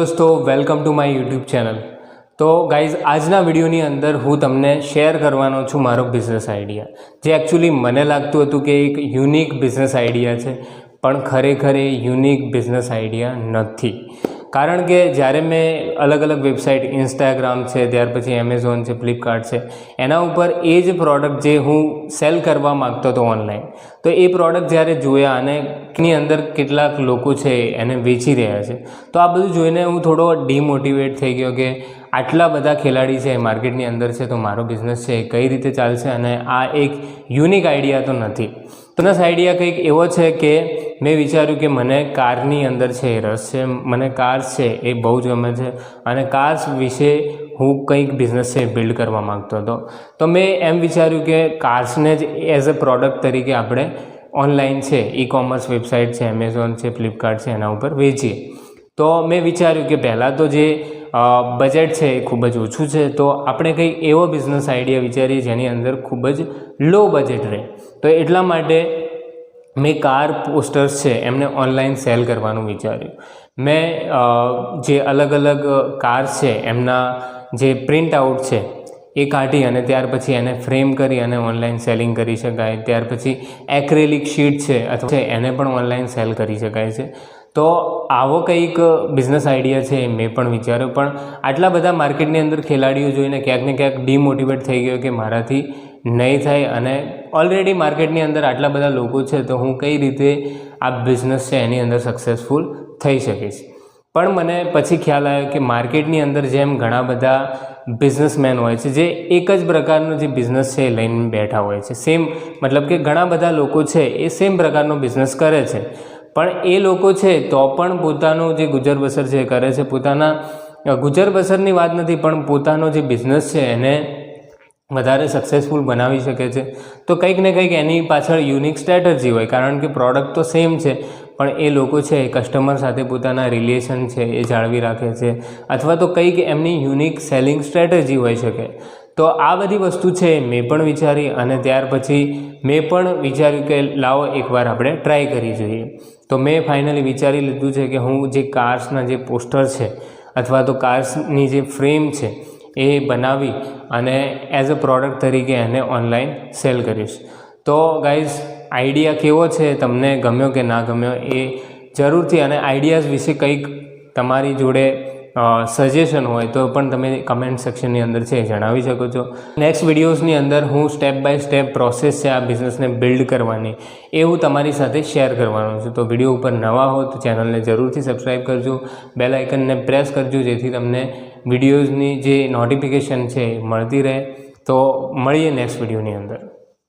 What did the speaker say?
દોસ્તો welcome to my YouTube channel તો guys આજના વિડીયોની અંદર હું તમને શેર કરવાનો છું મારો બિઝનેસ આઈડિયા જે એકચ્યુઅલી મને લાગતું હતું કે એક યુનિક બિઝનેસ આઈડિયા છે, પણ ખરેખર એ યુનિક બિઝનેસ આઈડિયા નથી. કારણ કે જ્યારે મેં અલગ અલગ વેબસાઇટ ઇન્સ્ટાગ્રામ છે, ત્યાર પછી એમેઝોન છે ફ્લિપકાર્ટ છે, એના ઉપર એ જ પ્રોડક્ટ જે હું સેલ કરવા માગતો હતો ઓનલાઈન તો એ પ્રોડક્ટ જ્યારે જોયા અને એની અંદર કેટલાક લોકો છે એને વેચી રહ્યા છે. તો આ બધું જોઈને હું થોડો ડિમોટિવેટ થઈ ગયો કે આટલા બધા ખેલાડી છે, માર્કેટની અંદર છે, તો મારો બિઝનેસ છે એ કઈ રીતે ચાલશે અને આ એક યુનિક આઈડિયા તો નથી. બિઝનેસ આઈડિયા કંઈક એવો છે કે મેં વિચાર્યું કે મને કારની અંદર છે એ રસ છે, મને કાર્સ છે એ બહુ જ ગમે છે અને કાર્સ વિશે હું કંઈક બિઝનેસ છે બિલ્ડ કરવા માગતો હતો. તો મેં એમ વિચાર્યું કે કાર્સને જ એઝ અ પ્રોડક્ટ તરીકે આપણે ઓનલાઈન છે ઈ કોમર્સ વેબસાઇટ છે એમેઝોન છે ફ્લિપકાર્ટ છે, એના ઉપર વેચીએ. તો મેં વિચાર્યું કે પહેલાં તો જે બજેટ છે એ ખૂબ જ ઓછું છે. તો આપણે કંઈ એવો બિઝનેસ આઈડિયા વિચારીએ જેની અંદર ખૂબ જ લો બજેટ રહે. તો એટલા માટે મેં કાર પોસ્ટર્સ છે એમને ઓનલાઈન સેલ કરવાનું વિચાર્યું. મેં જે અલગ અલગ કાર્સ છે એમના જે પ્રિન્ટ આઉટ છે એ કાઢી અને ત્યાર પછી એને ફ્રેમ કરી અને ઓનલાઈન સેલિંગ કરી શકાય. ત્યાર પછી એક્રેલિક શીટ છે અથવા એને પણ ઓનલાઈન સેલ કરી શકાય છે. તો આવો કંઈક બિઝનેસ આઈડિયા છે, મેં પણ વિચાર્યો. પણ આટલા બધા માર્કેટની અંદર ખેલાડીઓ જોઈને ક્યાંક ને ક્યાંક ડિમોટિવેટ થઈ ગયો કે મારાથી નહીં થાય. અને ઓલરેડી માર્કેટની અંદર આટલા બધા લોકો છે, તો હું કઈ રીતે આ બિઝનેસ છે એની અંદર સક્સેસફુલ થઈ શકીશ? પણ મને પછી ખ્યાલ આવ્યો કે માર્કેટની અંદર જેમ ઘણા બધા બિઝનેસમેન હોય છે, જે એક જ પ્રકારનો જે બિઝનેસ છે એ લઈને બેઠા હોય છે. સેમ મતલબ કે ઘણા બધા લોકો છે, એ સેમ પ્રકારનો બિઝનેસ કરે છે. પણ એ લોકો છે, તો પણ પોતાનું જે ગુજર બસર છે કરે છે. પોતાના ગુજર બસરની વાત નથી, પણ પોતાનો જે બિઝનેસ છે એને વધારે સક્સેસફુલ બનાવી શકે છે. તો કંઈક ને કંઈક એની પાછળ યુનિક સ્ટ્રેટર્જી હોય, કારણ કે પ્રોડક્ટ તો સેમ છે, પણ એ લોકો છે કસ્ટમર સાથે પોતાના રિલેશન છે, એ જાળવી રાખે છે. અથવા તો કંઈક એમની યુનિક સેલિંગ સ્ટ્રેટજી હોઈ શકે. તો આ બધી વસ્તુ છે, મેં પણ વિચારી અને ત્યાર પછી મેં પણ વિચાર્યું કે લાવો, એકવાર આપણે ટ્રાય કરી જોઈએ. તો મેં ફાઇનલી વિચારી લીધું છે કે હું જે કાર્સના જે પોસ્ટર છે અથવા તો કાર્સની જે ફ્રેમ છે એ બનાવી અને એઝ અ પ્રોડક્ટ તરીકે એને ઓનલાઈન સેલ કરીશ. તો ગાઈઝ આઈડિયા કેવો છે? તમને ગમ્યો કે ના ગમ્યો એ જરૂરથી અને આઈડિયાઝ વિશે કંઈક તમારી જોડે સજેશન હોય તો પણ તમે કમેન્ટ સેક્શનની અંદર છે જણાવી શકો છો. નેક્સ્ટ વિડીયોઝની અંદર હું સ્ટેપ બાય સ્ટેપ પ્રોસેસ છે આ બિઝનેસને બિલ્ડ કરવાની. એ હું તમારી સાથે શેર કરવાનો છું. તો વીડિયો ઉપર નવા હો તો ચેનલને જરૂરથી સબસ્ક્રાઈબ કરજો. બેલ આઇકનને પ્રેસ કરજો જેથી તમને વિડીયોઝની જે નોટિફિકેશન છે મળતી રહે. તો મળીએ નેક્સ્ટ વિડીયોની અંદર.